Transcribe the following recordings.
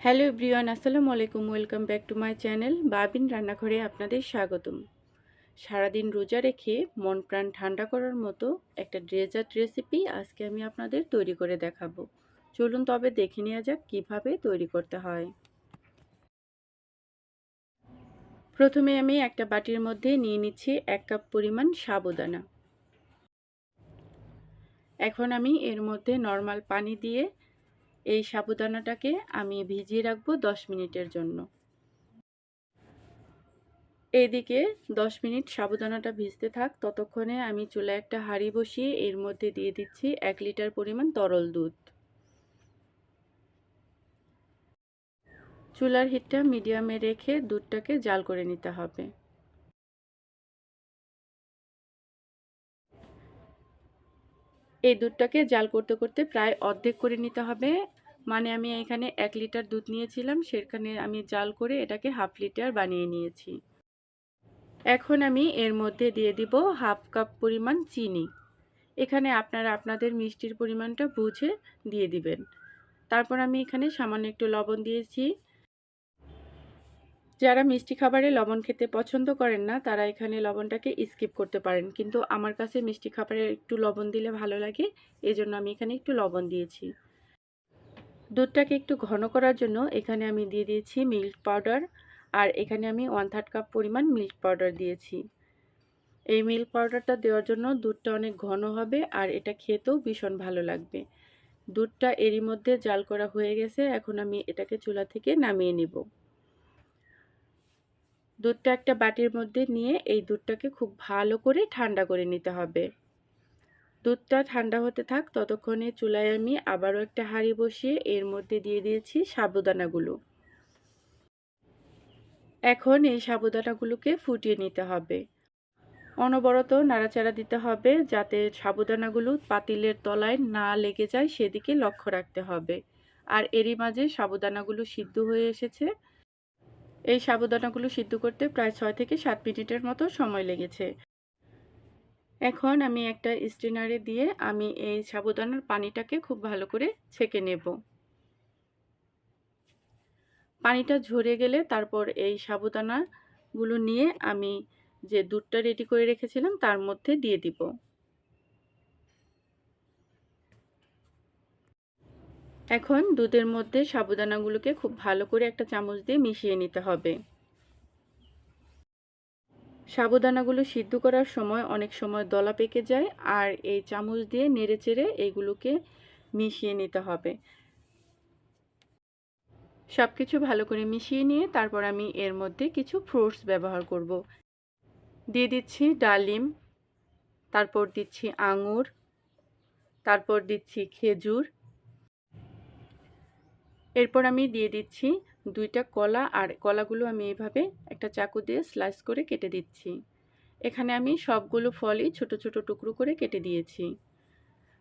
Hello everyone, আসসালামু আলাইকুম, welcome back to my channel Babin রান্নাঘরে আপনাদের স্বাগতম। সারাদিন রোজা রেখে মন প্রাণ ঠান্ডা করার মতো একটা ড্রেজার্ট রেসিপি আজকে আমি আপনাদের তৈরি করে দেখাবো। চলুন তবে দেখে নেওয়া যাক কীভাবে তৈরি করতে হয়। প্রথমে আমি একটা বাটির মধ্যে নিয়ে নিচ্ছি এক কাপ পরিমাণ সাবুদানা। এখন আমি এর মধ্যে নর্মাল পানি দিয়ে এই সাবুদানাটাকে আমি ভিজিয়ে রাখব দশ মিনিটের জন্য। এইদিকে দশ মিনিট সাবুদানাটা ভিজতে থাক, ততক্ষণে আমি চুলায় একটা হাঁড়ি বসিয়ে এর মধ্যে দিয়ে দিচ্ছি এক লিটার পরিমাণ তরল দুধ। চুলার হিটটা মিডিয়ামে রেখে দুধটাকে জাল করে নিতে হবে। এই দুধটাকে জাল করতে করতে প্রায় অর্ধেক করে নিতে হবে। মানে আমি এখানে এক লিটার দুধ নিয়েছিলাম, সেখানে আমি জাল করে এটাকে হাফ লিটার বানিয়ে নিয়েছি। এখন আমি এর মধ্যে দিয়ে দিব হাফ কাপ পরিমাণ চিনি। এখানে আপনারা আপনাদের মিষ্টির পরিমাণটা বুঝে দিয়ে দিবেন। তারপর আমি এখানে সামান্য একটু লবণ দিয়েছি। যারা মিষ্টি খাবারে লবণ খেতে পছন্দ করেন না, তারা এখানে লবণটাকে স্কিপ করতে পারেন। কিন্তু আমার কাছে মিষ্টি খাবারে একটু লবণ দিলে ভালো লাগে এই জন্য আমি এখানে একটু লবণ দিয়েছি। দুধটাকে একটু ঘন করার জন্য এখানে আমি দিয়ে দিয়েছি মিল্ক পাউডার আর এখানে আমি ওয়ান থার্ড কাপ পরিমাণ মিল্ক পাউডার দিয়েছি। এই মিল্ক পাউডারটা দেওয়ার জন্য দুধটা অনেক ঘন হবে, আর এটা খেতেও ভীষণ ভালো লাগবে। দুধটা এরই মধ্যে জাল করা হয়ে গেছে, এখন আমি এটাকে চুলা থেকে নামিয়ে নিব। দুধটা একটা বাটির মধ্যে নিয়ে এই দুধটাকে খুব ভালো করে ঠান্ডা করে নিতে হবে। দুধটা ঠান্ডা হতে থাক, ততক্ষণে চুলায় আমি আবারও একটা হাঁড়ি বসিয়ে এর মধ্যে দিয়ে দিয়েছি সাবুদানাগুলো। এখন এই সাবুদানাগুলোকে ফুটিয়ে নিতে হবে। অনবরত নাড়াচাড়া দিতে হবে যাতে সাবুদানাগুলো পাতিলের তলায় না লেগে যায় সেদিকে লক্ষ্য রাখতে হবে। আর এরই মাঝে সাবুদানাগুলো সিদ্ধ হয়ে এসেছে। এই সাবুদানাগুলো সিদ্ধ করতে প্রায় ছয় থেকে সাত মিনিটের মতো সময় লেগেছে। এখন আমি একটা স্ট্রেনারে দিয়ে আমি এই সাবুদানার পানিটাকে খুব ভালো করে ছেঁকে নেব। পানিটা ঝরে গেলে তারপর এই সাবুদানাগুলো নিয়ে আমি যে দুধটা রেডি করে রেখেছিলাম তার মধ্যে দিয়ে দিব। এখন দুধের মধ্যে সাবুদানাগুলোকে খুব ভালো করে একটা চামচ দিয়ে মিশিয়ে নিতে হবে। সাবুদানাগুলো সিদ্ধ করার সময় অনেক সময় দলা পেকে যায় আর এই চামচ দিয়ে নেড়ে চেড়ে এইগুলোকে মিশিয়ে নিতে হবে। সব কিছু ভালো করে মিশিয়ে নিয়ে তারপর আমি এর মধ্যে কিছু ফ্রুটস ব্যবহার করব। দিয়ে দিচ্ছি ডালিম, তারপর দিচ্ছি আঙুর, তারপর দিচ্ছি খেজুর এরপর আমি দিয়ে দিচ্ছি দুইটা কলা আর কলাগুলো আমি এইভাবে একটা চাকু দিয়ে স্লাইস করে কেটে দিচ্ছি। এখানে আমি সবগুলো ফলই ছোট ছোট টুকরো করে কেটে দিয়েছি।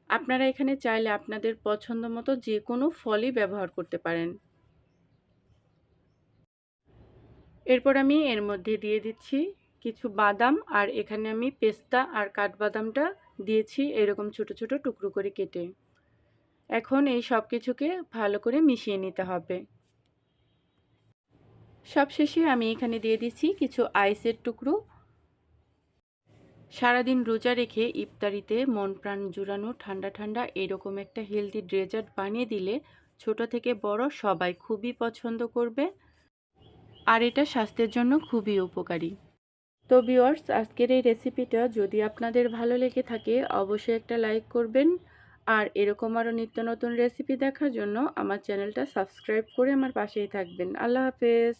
আপনারা এখানে চাইলে আপনাদের পছন্দ মতো যে কোনো ফলই ব্যবহার করতে পারেন। এরপর আমি এর মধ্যে দিয়ে দিচ্ছি কিছু বাদাম আর এখানে আমি পেস্তা আর কাঠবাদামটা দিয়েছি এরকম ছোট ছোট টুকরো করে কেটে। এখন এই সব কিছুকে ভালো করে মিশিয়ে নিতে হবে। সবশেষে আমি এখানে দিয়ে দিচ্ছি কিছু আইসের টুকরো। সারাদিন রোজা রেখে ইফতারিতে মন প্রাণ জুড়ানো ঠান্ডা ঠান্ডা এরকম একটা হেলদি ড্রেজার্ট বানিয়ে দিলে ছোট থেকে বড় সবাই খুবই পছন্দ করবে। আর এটা স্বাস্থ্যের জন্য খুবই উপকারী। তো ভিওয়ার্স আজকের এই রেসিপিটা যদি আপনাদের ভালো লেগে থাকে, অবশ্যই একটা লাইক করবেন। আর এরকম আরও নিত্য নতুন রেসিপি দেখার জন্য আমার চ্যানেলটা সাবস্ক্রাইব করে আমার পাশেই থাকবেন। আল্লাহ হাফেজ।